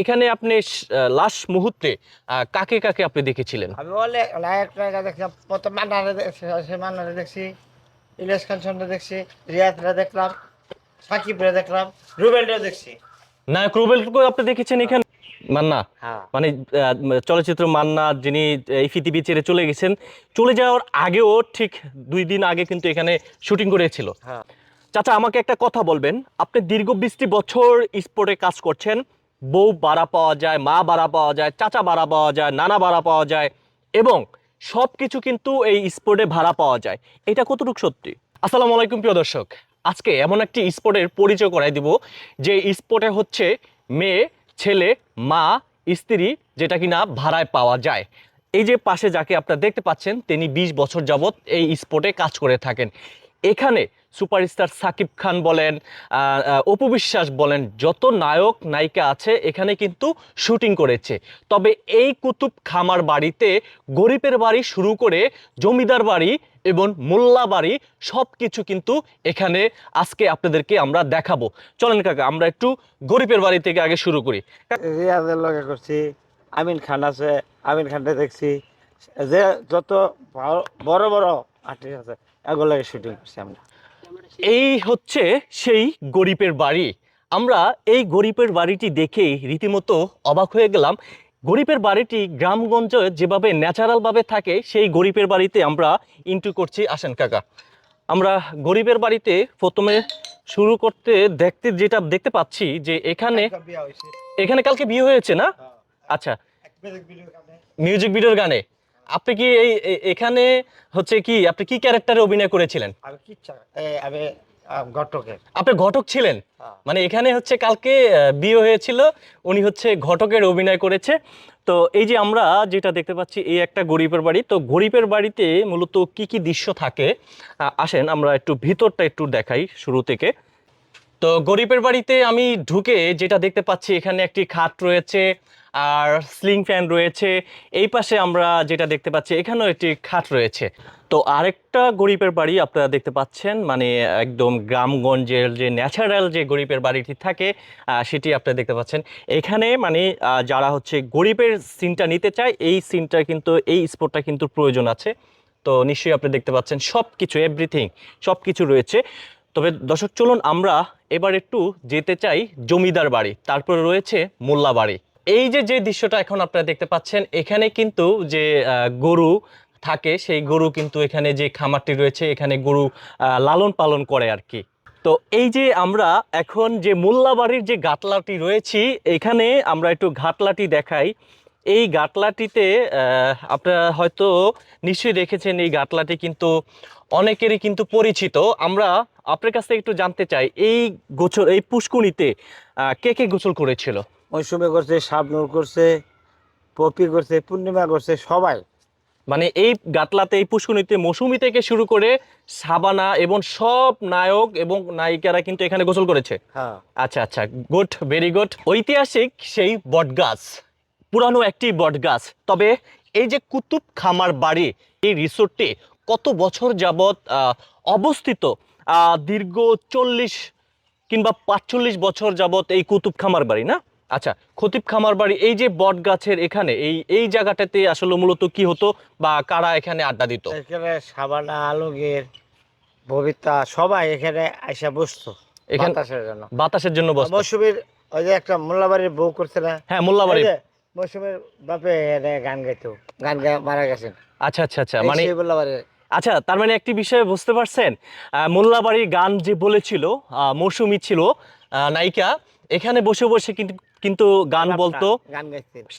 এখানে আপনি লাস্ট মুহূর্তে কাকে কাকে আপনি দেখেছিলেন? আমি বলে নায়ক নায়িকা দেখলাম প্রথম মান্নারে দেখছি সে মান্নারে দেখছি ইলিয়াস খানসনটা দেখছি রিয়াজরা দেখলাম সাকিবরে দেখলাম রুবেলরে দেখছি। নায়ক রুবেলকে আপনি দেখেছেন এখানে? মান্না? হ্যাঁ। মানে চলচ্চিত্র মান্না যিনি এই পৃথিবী ছেড়ে চলে গেছেন চলে যাওয়ার আগেও ঠিক দুই দিন আগে কিন্তু এখানে শুটিং করেছিল। হ্যাঁ। চাচা আমাকে একটা কথা বলবেন। আপনি দীর্ঘ বিশটি বছর স্পোর্টে কাজ করছেন বউ বাড়া পাওয়া যায়, মা বাড়া পাওয়া যায়, চাচা বাড়া পাওয়া যায়, নানা বাড়া পাওয়া যায় এবং সব কিছু কিন্তু এই স্পোর্টে ভাড়া পাওয়া যায়। এটা কতটুকু সত্যি? আসসালামু আলাইকুম প্রিয় দর্শক। আজকে এমন একটি স্পোর্টের পরিচয় করাই দিব, যে স্পোর্টে হচ্ছে মেয়ে, ছেলে, মা, স্ত্রী যেটা কিনা ভাড়ায় পাওয়া যায়। এই যে পাশে যাকে আপনারা দেখতে পাচ্ছেন, তিনি ২০ বছর যাবৎ এই স্পোর্টে কাজ করে থাকেন। এখানে সুপারস্টার সাকিব খান বলেন অপু বিশ্বাস বলেন, যত নায়ক, নায়িকা আছে, এখানে কিন্তু শুটিং করেছে। তবে এই কুতুব খামার বাড়িতে গরিবের বাড়ি শুরু করে জমিদার বাড়ি এবং মোল্লা বাড়ি সব কিছু কিন্তু এখানে আজকে আপনাদেরকে আমরা দেখাবো। চলেন কাকা, আমরা একটু গরিবের বাড়ি থেকে আগে শুরু করি। করছি, আমিন খান আছে, আমিন খানটা দেখছি। যে যত বড় বড় আর্টিস্ট আছে এগুলো লাগে শুটিং করছি আমরা। এই হচ্ছে সেই গরিবের বাড়ি। আমরা এই গরিবের বাড়িটি দেখেই রীতিমতো অবাক হয়ে গেলাম। গরিবের বাড়িটি গ্রামগঞ্জে যেভাবে ন্যাচারালভাবে থাকে সেই গরিবের বাড়িতে আমরা ইন্টু করছি আসেন কাকা। আমরা গরিবের বাড়িতে প্রথমে শুরু করতে দেখতে যেটা দেখতে পাচ্ছি যে এখানে এখানে কালকে বিয়ে হয়েছে না? আচ্ছা। মিউজিক ভিডিওর গানে। আপনি কি এই এখানে হচ্ছে কি আপনি কি ক্যারেক্টারে অভিনয় করেছিলেন? আমি কিচ্ছা আমি ঘটকের। আপনি ঘটক ছিলেন? হ্যাঁ। মানে এখানে হচ্ছে কালকে বিয়ে হয়েছিল উনি হচ্ছে ঘটকের অভিনয় করেছে। তো এই যে আমরা যেটা দেখতে পাচ্ছি এই একটা গরিবের বাড়ি। তো গরিবের বাড়িতে মূলত কি কি দৃশ্য থাকে? আসেন আমরা একটু ভিতরটা একটু দেখাই শুরু থেকে। তো গরিবের বাড়িতে আমি ঢুকে যেটা দেখতে পাচ্ছি, এখানে একটি খাট রয়েছে আর স্লিং ফ্যান রয়েছে। এই পাশে আমরা যেটা দেখতে পাচ্ছি, এখানেও একটি খাট রয়েছে। তো আরেকটা গরিবের বাড়ি আপনারা দেখতে পাচ্ছেন মানে একদম গ্রামগঞ্জের যে ন্যাচারাল যে গরিবের বাড়িটি থাকে সেটি আপনারা দেখতে পাচ্ছেন। এখানে মানে যারা হচ্ছে গরিবের সিনটা নিতে চায়, এই সিনটা কিন্তু, এই স্পটটা কিন্তু প্রয়োজন আছে। তো নিশ্চয়ই আপনি দেখতে পাচ্ছেন সব কিছু এভরিথিং সব কিছু রয়েছে। তবে দর্শক, চলুন আমরা এবার একটু যেতে চাই জমিদার বাড়ি, তারপরে রয়েছে মোল্লা বাড়ি। এই যে যে দৃশ্যটা এখন আপনারা দেখতে পাচ্ছেন, এখানে কিন্তু যে গরু থাকে, সেই গরু কিন্তু এখানে যে খামারটি রয়েছে, এখানে গরু লালন পালন করে আর কি। তো এই যে আমরা এখন যে মোল্লা বাড়ির যে গাটলাটি রয়েছি, এখানে আমরা একটু ঘাটলাটি দেখাই। এই গাটলাটিতে আপনারা হয়তো নিশ্চয়ই দেখেছেন, এই গাটলাটি কিন্তু অনেকেরই কিন্তু পরিচিত। আমরা আপনার কাছ থেকে একটু জানতে চাই এই গোছল এই পুষ্কুনিতে কে কে গোসল করেছিল? মৌসুমে করছে শাবনুর করছে পপি করছে পূর্ণিমা করছে সবাই। মানে এই গাতলাতে এই পুষ্কুনিতে মৌসুমি থেকে শুরু করে সাবানা এবং সব নায়ক এবং নায়িকারা কিন্তু এখানে গোসল করেছে? হ্যাঁ। আচ্ছা আচ্ছা গুড ভেরি গুড। ঐতিহাসিক সেই বটগাছ পুরানো একটি বটগাছ। তবে এই যে কুতুব খামার বাড়ি এই রিসোর্টটি কত বছর যাবৎ অবস্থিত? দীর্ঘ চল্লিশ কিংবা পাঁচচল্লিশ বছর যাবৎ এই কুতুব খামার বাড়ি না? আচ্ছা খতিব খামার বাড়ি এই যে বট গাছের এখানে এই এই জায়গাটাতে আসলে মূলত কি হতো বা কারা এখানে আড্ডা দিত? এখানে সাবানা আলমগীর ববিতা সবাই এখানে আইসা বসতো এখানে- বাতাসের জন্য। বাতাসের জন্য বসতো। মৌসুমীর ওই যে একটা মোল্লাবাড়ির বউ করছে না? হ্যাঁ মোল্লাবাড়ি মৌসুমীর বাপে গান গাইতো গান গায়ে মারা গেছেন। আচ্ছা আচ্ছা আচ্ছা মানে মোল্লাবাড়ির আচ্ছা তার মানে একটি বিষয় বুঝতে পারছেন মোল্লাবাড়ির গান যে বলেছিল মৌসুমী ছিল নায়িকা এখানে বসে বসে কিন্তু কিন্তু গান বলতো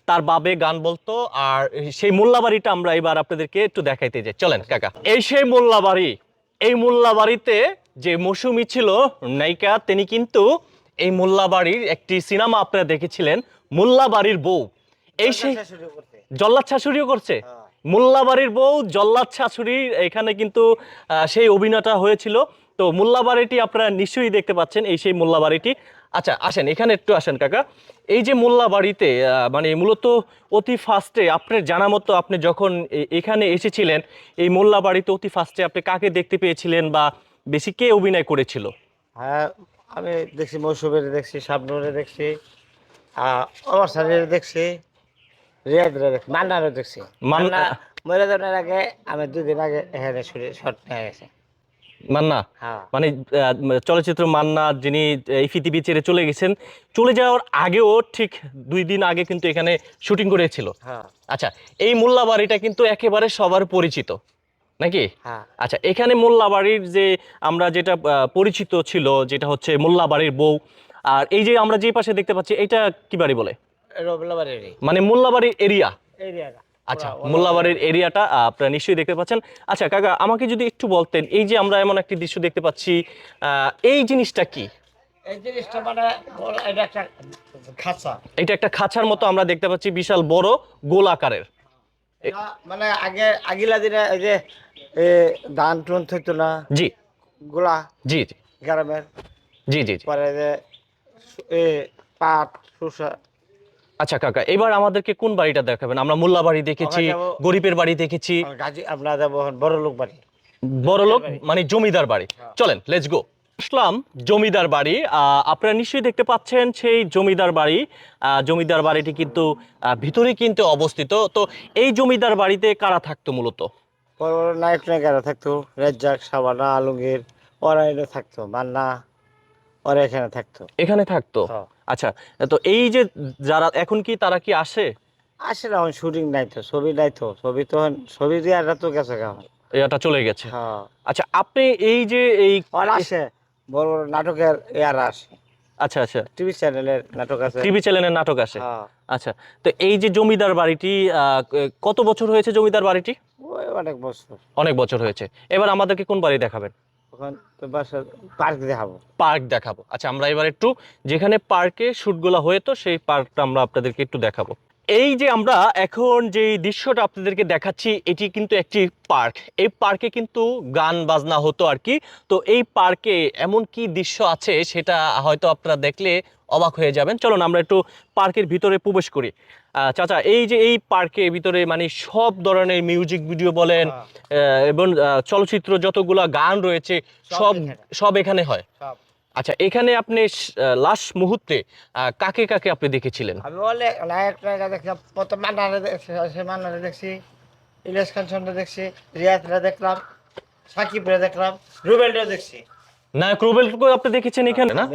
তার বাবে গান বলতো আর সেই মোল্লাবাড়িটা আমরা এবার আপনাদেরকে একটু দেখাইতে যাই চলেন কাকা। এই সেই মোল্লাবাড়ি এই মোল্লাবাড়িতে যে মৌসুমী ছিল নায়িকা তিনি কিন্তু এই মোল্লাবাড়ির একটি সিনেমা আপনারা দেখেছিলেন মোল্লাবাড়ির বউ। এই সেই জল্লাদ শাশুড়িও করছে? হ্যাঁ। মোল্লাবাড়ির বউ জল্লাদ শাশুড়ি, এখানে কিন্তু সেই অভিনয়টা হয়েছিল। তো মোল্লাবাড়িটি আপনারা নিশ্চয়ই দেখতে পাচ্ছেন, এই সেই মোল্লাবাড়িটি। আচ্ছা আসেন, এখানে একটু আসেন কাকা। এই যে মোল্লাবাড়িতে মানে মূলত অতি ফার্স্টে আপনার জানা মতো আপনি যখন এখানে এসেছিলেন, এই মোল্লাবাড়িতে অতি ফার্স্টে আপনি কাকে দেখতে পেয়েছিলেন বা বেশি কে অভিনয় করেছিল? হ্যাঁ আমি দেখছি মৌসুমের, দেখছি শাবনুরে দেখছি আমার শরীরে দেখছি। মান্নারও দেখছি। মান্না- মরে যাওয়ার আগে আমি দুদিন আগে এখানে শর্ট নিয়ে গেছে। মান্না? হ্যাঁ। মানে চলচ্চিত্র মান্না যিনি এই পৃথিবী ছেড়ে চলে গেছেন চলে যাওয়ার আগেও ঠিক দুই দিন আগে কিন্তু এখানে শুটিং করেছিল। হ্যাঁ। আচ্ছা এই মোল্লা বাড়িটা কিন্তু একেবারে সবার পরিচিত নাকি? হ্যাঁ। আচ্ছা এখানে মোল্লা বাড়ির যে আমরা যেটা পরিচিত ছিল যেটা হচ্ছে মোল্লা বাড়ির বউ আর এই যে আমরা যে পাশে দেখতে পাচ্ছি এটা কি বাড়ি বলে? মানে মোল্লা বাড়ির এরিয়া এরিয়াটা আচ্ছা মোল্লাবাড়ির এরিয়াটা আপনারা নিশ্চয়ই দেখতে পাচ্ছেন। আচ্ছা কাকা আমাকে যদি একটু বলতেন এই যে আমরা এমন একটি দৃশ্য দেখতে পাচ্ছি এই জিনিসটা কি? এই জিনিসটা মানে এটা একটা খাঁচা। এটা একটা খাঁচার মতো আমরা দেখতে পাচ্ছি বিশাল বড় গোল আকারের। মানে আগে আগিলা দিনে এই যে এ, ধান টুন থাকতো না? জি। গোলা? জি জি। গ্রামের? জি জি। পরে যে পাট শসা আচ্ছা কাকা এবার আমাদেরকে কোন বাড়িটা দেখাবেন? আমরা মোল্লা বাড়ি দেখেছি গরিবের বাড়ি দেখেছি। গাজী আপনার যাব বড়। লোক বাড়ি বড়। লোক মানে জমিদার বাড়ি। চলেন লেটস গো আসলাম জমিদার বাড়ি। আপনারা নিশ্চয়ই দেখতে পাচ্ছেন সেই জমিদার বাড়ি। আহ, জমিদার বাড়িটি কিন্তু ভিতরে কিন্তু অবস্থিত। তো এই জমিদার বাড়িতে কারা থাকতো মূলত? বড় বড় নায়ক নায়িকারা থাকতো। রেজ্জাক সাবানা আলমগীর ওরা থাকতো। মান্না ওরা এখানে থাকতো। এখানে থাকতো। আচ্ছা তো এই যে যারা এখন কি তারা কি আসে? আসে না শুটিং নাই তো ছবি নাই তো ছবি তো ছবি দিয়ে আর তো গেছে কেমন এটা চলে গেছে। আচ্ছা আপনি এই যে এই আসে বড় বড় নাটকের ইয়ার আসে। আচ্ছা আচ্ছা। টিভি চ্যানেলের নাটক আছে। টিভি চ্যানেলের নাটক হ্যাঁ আচ্ছা তো এই যে জমিদার বাড়িটি আহ, কত বছর হয়েছে জমিদার বাড়িটি? অনেক বছর। অনেক বছর হয়েছে। এবার আমাদেরকে কোন বাড়ি দেখাবেন? পার্ক দেখাবো। পার্ক দেখাবো। আচ্ছা আমরা এবার একটু যেখানে পার্কে শ্যুটগুলো হয়ে তো সেই পার্কটা আমরা আপনাদেরকে একটু দেখাবো। এই যে আমরা এখন যে দৃশ্যটা আপনাদেরকে দেখাচ্ছি, এটি কিন্তু একটি পার্ক। এই পার্কে কিন্তু গান বাজনা হতো আর কি। তো এই পার্কে এমন কি দৃশ্য আছে সেটা হয়তো আপনারা দেখলে অবাক হয়ে যাবেন। চলুন আমরা একটু পার্কের ভিতরে প্রবেশ করি। চাচা এই যে এই পার্কের ভিতরে মানে সব ধরনের মিউজিক ভিডিও বলেন হ্যাঁ। এবং চলচ্চিত্র যতগুলো গান রয়েছে সব সব এখানে। হয়? আচ্ছা এখানে আপনি লাস্ট মুহূর্তে কাকে কাকে আপনি দেখেছিলেন? আমি বলে নায়ক নায়িকা দেখলাম প্রথম মান্নারে দেখছি মান্নারে দেখছি ইলিয়াস খান দেখছি রিয়াজরা দেখলাম সাকিবরা দেখলাম রুবেলরা দেখছি। নায়ক রুবেলকে আপনি দেখেছেন এখানে না?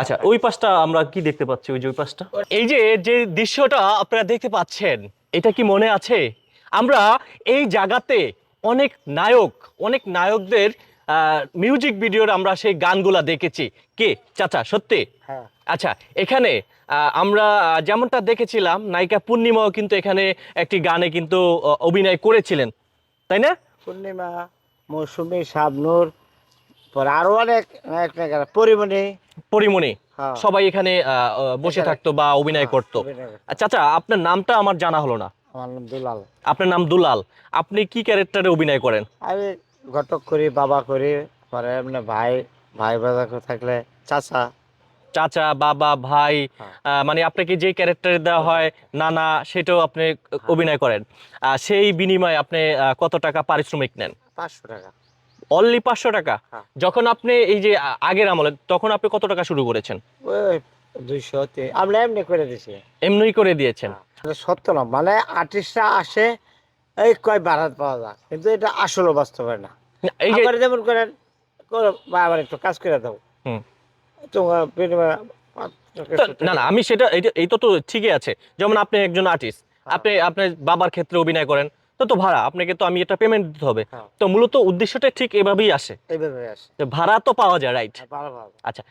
আচ্ছা ওই পাশটা আমরা কি দেখতে পাচ্ছি? ওই যে ওই পাশটা? এই যে যে দৃশ্যটা আপনারা দেখতে পাচ্ছেন এটা কি মনে আছে? আমরা এই জায়গাতে অনেক নায়ক অনেক নায়কদের মিউজিক ভিডিওর আমরা সেই গানগুলা দেখেছি। কে? চাচা সত্যি? হ্যাঁ। আচ্ছা এখানে আহ, আমরা যেমনটা দেখেছিলাম নায়িকা পূর্ণিমাও কিন্তু এখানে একটি গানে কিন্তু অভিনয় করেছিলেন। তাই না? পূর্ণিমা মৌসুমি শাবনুর পরে আরও অনেক পরিমণি। পরিমণি। হ্যাঁ। সবাই এখানে বসে থাকতো বা অভিনয় করতো। অভিনয় করতো। আচ্ছা আচ্ছা আপনার নামটা আমার জানা হলো না। আমার নাম দুলাল। আপনার নাম দুলাল। আপনি কি ক্যারেক্টারে অভিনয় করেন? আমি ঘটক করি বাবা করি পরে এমনি ভাই ভাই থাকলে চাচা। চাচা বাবা ভাই হ্যাঁ। মানে আপনাকে যে ক্যারেক্টার দেওয়া হয় নানা সেটাও আপনি অভিনয় করেন। আহ, সেই বিনিময়ে আপনি কত টাকা পারিশ্রমিক নেন? পাঁচশো টাকা। অনলি পাঁচশো টাকা। হ্যাঁ। যখন আপনি এই যে আগের আমলে তখন আপনি কত টাকা শুরু করেছেন? দুইশো আমরা এমনি করে দিছি। এমনি করে দিয়েছেন। সত্য না মানে আর্টিস্টরা আসে এই কয় বারাত পাওয়া যায় কিন্তু এটা আসলে বাস্তবে না। এই যে আবার যেমন করেন আবার একটু কাজ করে দাও। হুম। তোমার। না না আমি সেটা এই তো তো ঠিকই আছে। যেমন আপনি একজন আর্টিস্ট আপনি আপনার বাবার ক্ষেত্রে অভিনয় করেন তো তো ভাড়া আপনাকে তো আমি এটা পেমেন্ট দিতে হবে। হ্যাঁ। তো মূলত উদ্দেশ্যটা ঠিক এভাবেই আসে। এইভাবে আসে। ভাড়া তো পাওয়া যায় রাইট ভালো আচ্ছা